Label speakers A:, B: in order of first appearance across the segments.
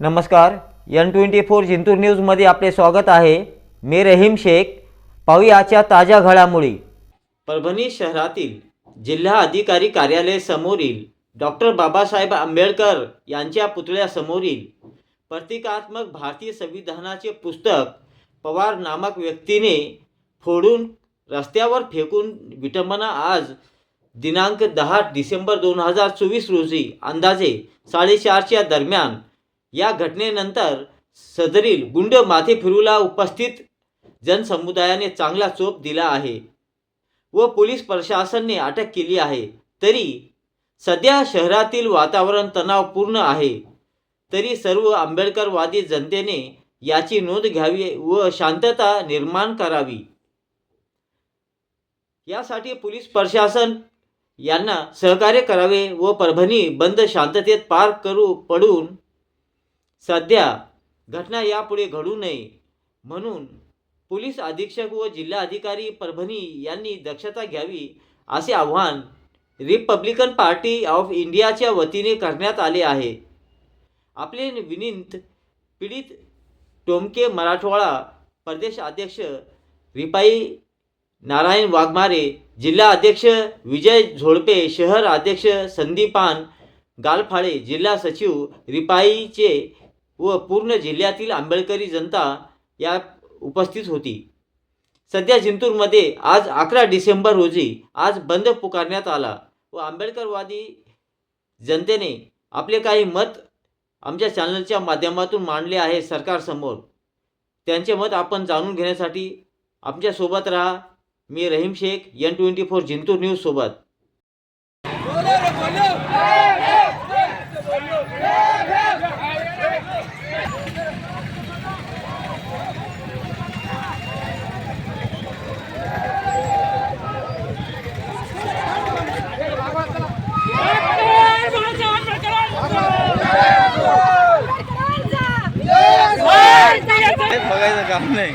A: नमस्कार N twenty four Jintur न्यूजमध्ये आपले स्वागत आहे. मी रहीम शेख. पाहूया ताज्या घडामोडी. परभणी शहरातील जिल्हा अधिकारी कार्यालय समोरील डॉक्टर बाबासाहेब आंबेडकर यांच्या पुतळ्यासमोरील प्रतिकात्मक भारतीय संविधानाचे पुस्तक पवार नामक व्यक्तीने फोडून रस्त्यावर फेकून विटंबना आज दिनांक दहा डिसेंबर दोन हजार चोवीस रोजी अंदाजे साडेचारच्या दरम्यान या घटनेनंतर सदरील गुंड माथे फिरूला उपस्थित जनसमुदायाने चांगला चोप दिला आहे व पोलीस प्रशासनने अटक केली आहे. तरी सध्या शहरातील वातावरण तणावपूर्ण आहे. तरी सर्व आंबेडकरवादी जनतेने याची नोंद घ्यावी व शांतता निर्माण करावी. यासाठी पोलीस प्रशासन यांना सहकार्य करावे व परभणी बंद शांततेत पार करू पडून सध्या घटना यापुढे घडू नये म्हणून पोलीस अधीक्षक व जिल्हाधिकारी परभणी यांनी दक्षता घ्यावी असे आवाहन रिपब्लिकन पार्टी ऑफ इंडियाच्या वतीने करण्यात आले आहे. आपले विनिंत पीडित टोमके मराठवाडा प्रदेश अध्यक्ष रिपाई नारायण वाघमारे जिल्हा अध्यक्ष विजय झोडपे शहर अध्यक्ष संदीपान गालफाळे जिल्हा सचिव रिपाईचे व पूर्ण जिल्ह्यातील आंबेडकरी जनता या उपस्थित होती. सध्या जिंतूरमध्ये आज अकरा डिसेंबर रोजी आज बंद पुकारण्यात आला व आंबेडकरवादी जनतेने आपले काही मत आमच्या चॅनलच्या माध्यमातून मांडले आहे सरकारसमोर त्यांचे मत आपण जाणून घेण्यासाठी आमच्यासोबत राहा. मी Rahim Shaikh N twenty four Jintur न्यूजसोबत কাম
B: নেই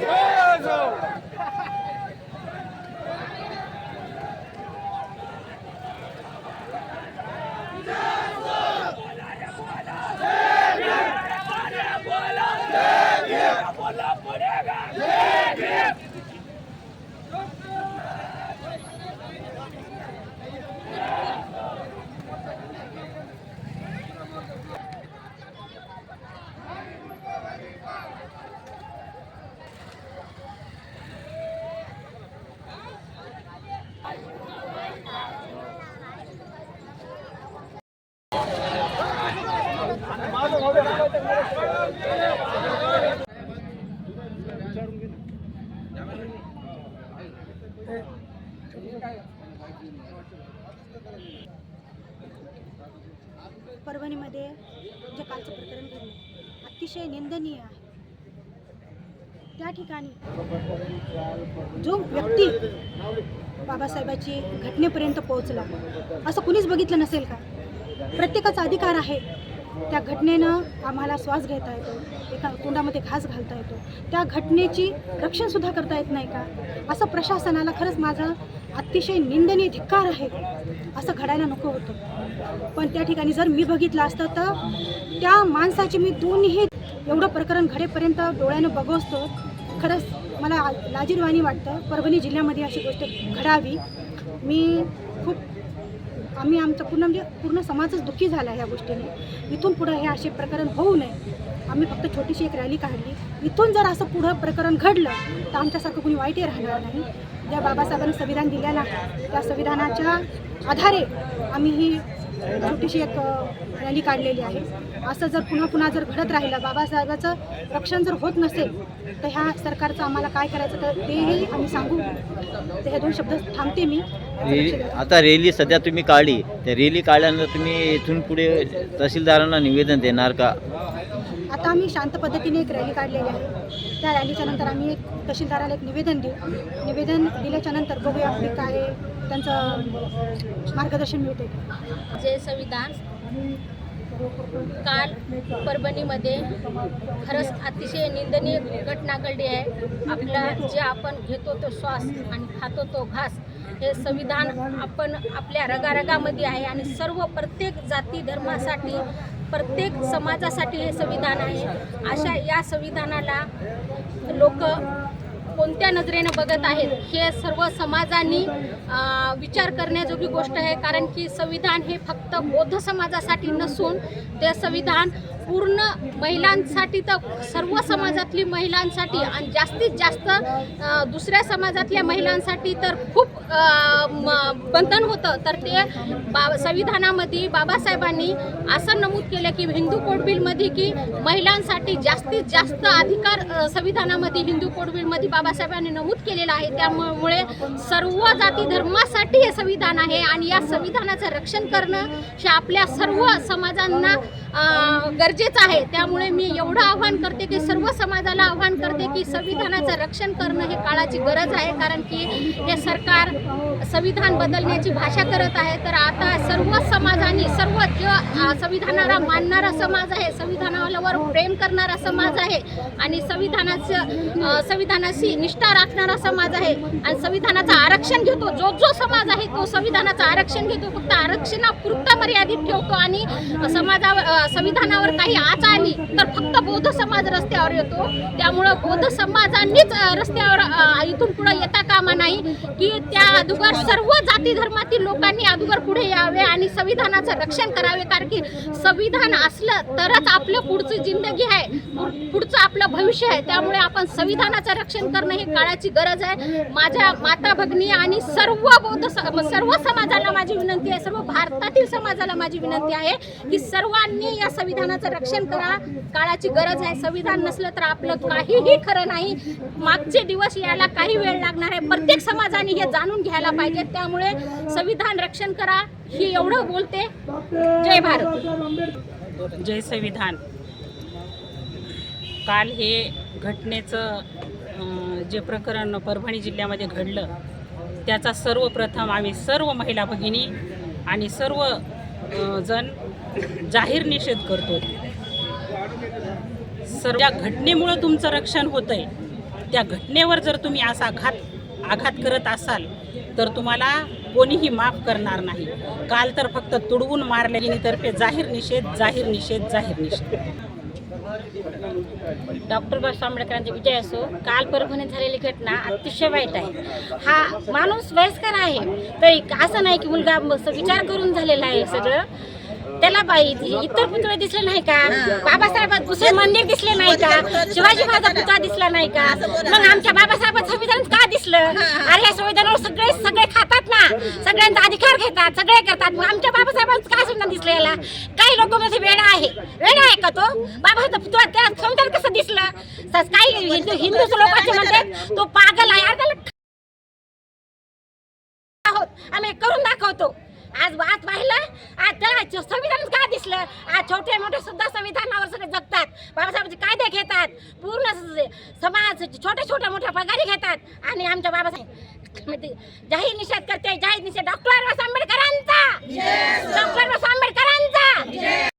B: काम
C: परभणीमध्ये जे कालचं प्रकरण घडलं अतिशय निंदनीय आहे. त्या ठिकाणी जो व्यक्ती बाबासाहेबाची घटनेपर्यंत पोहोचला असं कुणीच बघितलं नसेल का? प्रत्येकाचा अधिकार आहे. त्या घटनेनं आम्हाला श्वास घेता येतो एका तोंडामध्ये घास घालता येतो. त्या घटनेची रक्षणसुद्धा करता येत नाही का? असं प्रशासनाला खरंच माझं अतिशय निंदनीय धिक्कार आहे. असं घडायला नको होतं. पण त्या ठिकाणी जर मी बघितलं असतं तर त्या माणसाची मी दोन्ही एवढं प्रकरण घडेपर्यंत डोळ्यानं बघवतो. खरंच मला लाजीरवाणी वाटतं. परभणी जिल्ह्यामध्ये अशी गोष्ट घडावी. मी खूप आम्ही आमचं पूर्ण म्हणजे पूर्ण समाजच दुःखी झाला ह्या गोष्टीने. इथून पुढं हे असे प्रकरण होऊ नये. आम्ही फक्त छोटीशी एक रॅली काढली. इथून जर असं पुढं प्रकरण घडलं तर आमच्यासारखं कोणी वाईटही राहणार नाही. ज्या बाबासाहेबांनी संविधान दिलेलं आहे त्या संविधानाच्या आधारे आम्ही ही छोटीशी एक रॅली काढलेली आहे. असं जर पुन्हा पुन्हा जर घडत राहिलं बाबासाहेबाचं रक्षण जर होत नसेल तर ह्या सरकारचं आम्हाला काय करायचं तर तेही आम्ही सांगू. तर हे दोन शब्द थांबते मी.
A: आता रॅली सध्या तुम्ही काढली. त्या रॅली काढल्यानंतर तुम्ही इथून पुढे तहसीलदारांना निवेदन देणार का?
C: आता आम्ही शांत पद्धतीने एक रॅली काढलेली आहे. त्या रॅलीच्या नंतर आम्ही एक तहसीलदाराला एक निवेदन देऊ. निवेदन दिल्याच्या नंतर बघूया आपली काय त्यांचं मार्गदर्शन मिळते
B: जे संविधान काल परभणीमध्ये खरंच अतिशय निंदनीय घटना घडली आहे. आपला जे आपण घेतो तो श्वास आणि खातो तो घास हे संविधान आपण आपल्या रगारगामध्ये आहे आणि सर्व प्रत्येक जाती धर्मासाठी प्रत्येक समाजासाठी हे संविधान आहे. अशा या संविधानाला लोक कोणत्या नजरेनं बघत आहेत हे सर्व समाजांनी विचार करण्याजोगी गोष्ट आहे. कारण की संविधान हे फक्त बौद्ध समाजासाठी नसून ते संविधान पूर्ण महिलांसाठी तर सर्व समाजातली महिलांसाठी आणि जास्तीत जास्त दुसऱ्या समाजातल्या महिलांसाठी तर खूप म- बंधन होतं. तर ते बा संविधानामध्ये बाबासाहेबांनी असं नमूद केलं की हिंदू कोड बिलमध्ये की महिलांसाठी जास्तीत जास्त अधिकार संविधानामध्ये हिंदू कोड बिलमध्ये बाबासाहेबांनी नमूद केलेलं आहे. त्यामुळे सर्व जाती धर्मासाठी हे संविधान आहे आणि या संविधानाचं रक्षण करणं हे आपल्या सर्व समाजांना गरजे गरजेचं आहे. त्यामुळे मी एवढं आव्हान करते की सर्व समाजाला आव्हान करते की संविधानाचं रक्षण करणं हे काळाची गरज आहे. कारण की हे सरकार संविधान बदलण्याची भाषा करत आहे. तर आता सर्व समाजाने सर्व जो संविधानाला मानणारा समाज आहे संविधानावर प्रेम करणारा समाज आहे आणि संविधानाचं संविधानाशी निष्ठा राखणारा समाज आहे आणि संविधानाचं आरक्षण घेतो. जो जो समाज आहे तो संविधानाचं आरक्षण घेतो. फक्त आरक्षणापुरता मर्यादित ठेवतो आणि समाजावर संविधानावर काही आच आली तर फक्त बौद्ध समाज रस्त्यावर येतो. त्यामुळं बौद्ध समाजांनीच रस्त्यावर इथून पुढे येता कामा नाही. की त्या अगोदर सर्व जाती धर्मातील लोकांनी अगोदर पुढे यावे आणि संविधानाचं रक्षण करावे. कारण की संविधान असलं तरच आपलं पुढचं जिंदगी आहे. पुढचं आपलं भविष्य आहे. त्यामुळे आपण संविधानाचं रक्षण करणं हे काळाची गरज आहे. माझ्या माता भगिनी आणि सर्व बौद्ध स- सर्व समाजाला माझी विनंती आहे. सर्व भारतातील समाजाला माझी विनंती आहे की सर्वांनी या संविधानाचं रक्षण करा. काळाची गरज आहे. संविधान नसलं तर आपलं काहीही खरं नाही. मागचे दिवस यायला काही वेळ लागणार आहे. प्रत्येक समाजाने हे जाणून घ्यायला पाहिजे. त्यामुळे संविधान रक्षण करा. ही एवढं बोलते. जय भारत.
D: जय संविधान. काल हे घटनेचं जे प्रकरण परभणी जिल्ह्यामध्ये घडलं त्याचा सर्वप्रथम आम्ही सर्व महिला भगिनी आणि सर्व जण जाहीर निषेध करतो. सर्व ज्या घटनेमुळं तुमचं रक्षण होतं आहे त्या घटनेवर जर तुम्ही असा आघात आघात करत असाल तर तुम्हाला कोणीही माफ करणार नाही. काल तर फक्त तुडवून मारले तर्फे जाहीर निषेध जाहीर निषेध जाहीर निषेध.
B: डॉक्टर बाबासाहेब आंबेडकरांचा विजय असो काल परभणीत झालेली घटना अतिशय वाईट आहे. हा माणूस वयस्कर आहे. तरी असं नाही की मुलगा विचार करून झालेला आहे सगळं. त्याला बाई इतर पुतळे दिसले नाही का? बाबासाहेब दुसरे मंदिर दिसले नाही का? शिवाजी महाराज पुतळा दिसला नाही का? मग आमच्या बाबासाहेबांचं संविधान का दिसलं? अरे या संविधानावर सगळे सगळे खातात ना. सगळ्यांचा अधिकार घेतात सगळे करतात. मग आमच्या बाबासाहेबांचं काय संविधान दिसलं याला? काही लोक म्हणजे वेडा आहे. वेडा आहे का तो? बाबाचा पुतळा त्या संविधान कसं दिसलं? काही हिंदू हिंदू लोकांचे म्हणतात तो पागल आहे. आम्ही करून दाखवतो. संविधान काय दिसलं? आज छोटे मोठे सुद्धा संविधानावर सगळे जगतात. बाबासाहेबांचे कायदे घेतात. पूर्ण समाज छोट्या छोट्या मोठ्या पगारी घेतात. आणि आमच्या बाबासाहेब म्हणजे जाहीर निषेध करते. जाहीर निषेध डॉक्टर बाबासाहेब आंबेडकरांचा. डॉक्टर बाबासाहेब